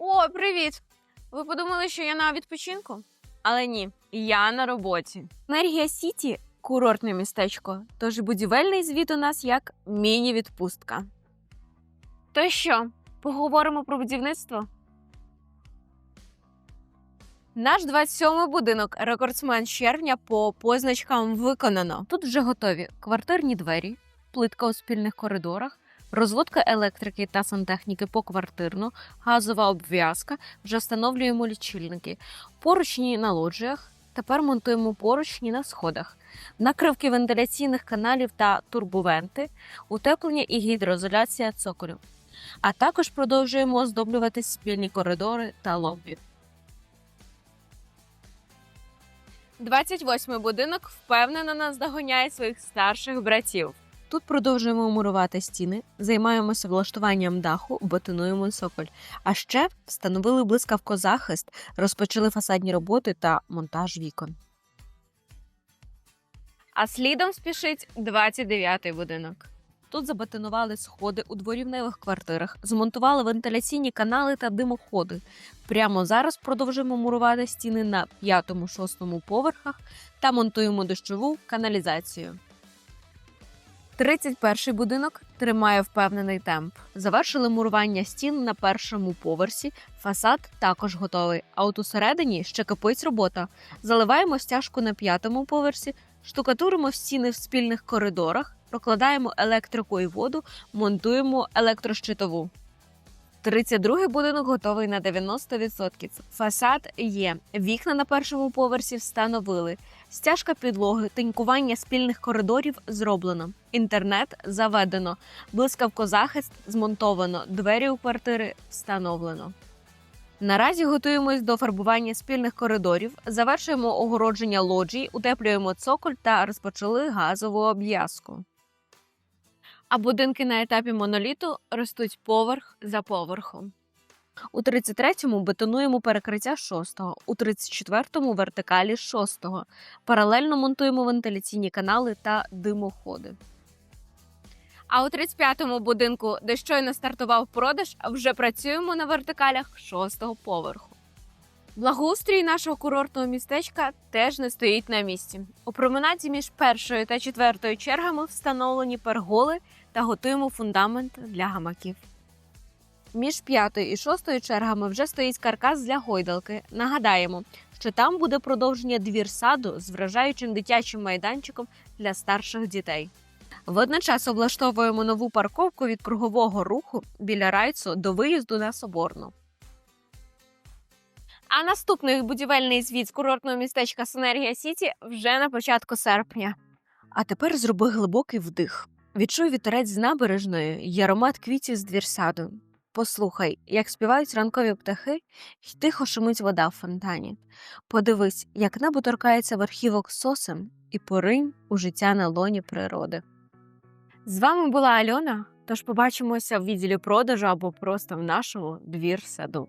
О, привіт! Ви подумали, що я на відпочинку? Але ні, я на роботі. Енергія Сіті курортне містечко, тож будівельний звіт у нас як міні-відпустка. То що, поговоримо про будівництво? Наш 27-й будинок, рекордсмен червня по позначкам виконано. Тут вже готові квартирні двері, плитка у спільних коридорах, розводка електрики та сантехніки поквартирно, газова обв'язка, вже встановлюємо лічильники, поручні на лоджіях. Тепер монтуємо поручні на сходах, накривки вентиляційних каналів та турбовенти, утеплення і гідроізоляція цоколю. А також продовжуємо оздоблювати спільні коридори та лобі. 28-й будинок впевнено наздоганяє своїх старших братів. Тут продовжуємо мурувати стіни, займаємося влаштуванням даху, бетонуємо цоколь. А ще встановили блискавкозахист, розпочали фасадні роботи та монтаж вікон. А слідом спішить 29-й будинок. Тут забетонували сходи у дворівневих квартирах, змонтували вентиляційні канали та димоходи. Прямо зараз продовжуємо мурувати стіни на п'ятому-шостому поверхах та монтуємо дощову каналізацію. 31-й будинок тримає впевнений темп. Завершили мурування стін на першому поверсі. Фасад також готовий. А от усередині ще кипить робота. Заливаємо стяжку на п'ятому поверсі, штукатуримо стіни в спільних коридорах, прокладаємо електрику і воду, монтуємо електрощитову. 32-й будинок готовий на 90%. Фасад є. Вікна на першому поверсі встановили. Стяжка підлоги, тинькування спільних коридорів зроблено. Інтернет заведено. Блискавкозахист змонтовано. Двері у квартири встановлено. Наразі готуємось до фарбування спільних коридорів, завершуємо огородження лоджій, утеплюємо цоколь та розпочали газову обв'язку. А будинки на етапі моноліту ростуть поверх за поверхом. У 33-му бетонуємо перекриття 6-го, у 34-му вертикалі 6-го. Паралельно монтуємо вентиляційні канали та димоходи. А у 35-му будинку, де щойно стартував продаж, вже працюємо на вертикалях 6-го поверху. Благоустрій нашого курортного містечка теж не стоїть на місці. У променаді між першою та четвертою чергами встановлені перголи та готуємо фундамент для гамаків. Між п'ятою і шостою чергами вже стоїть каркас для гойдалки. Нагадаємо, що там буде продовження двір саду з вражаючим дитячим майданчиком для старших дітей. Водночас облаштовуємо нову парковку від кругового руху біля райцу до виїзду на Соборну. А наступний будівельний звіт з курортного містечка Синергія Сіті вже на початку серпня. А тепер зроби глибокий вдих. Відчуй вітерець з набережної й аромат квітів з двірсаду. Послухай, як співають ранкові птахи, й тихо шумить вода в фонтані. Подивись, як небо торкається верхівок сосем і поринь у життя на лоні природи. З вами була Альона. Тож побачимося в відділі продажу або просто в нашому двір саду.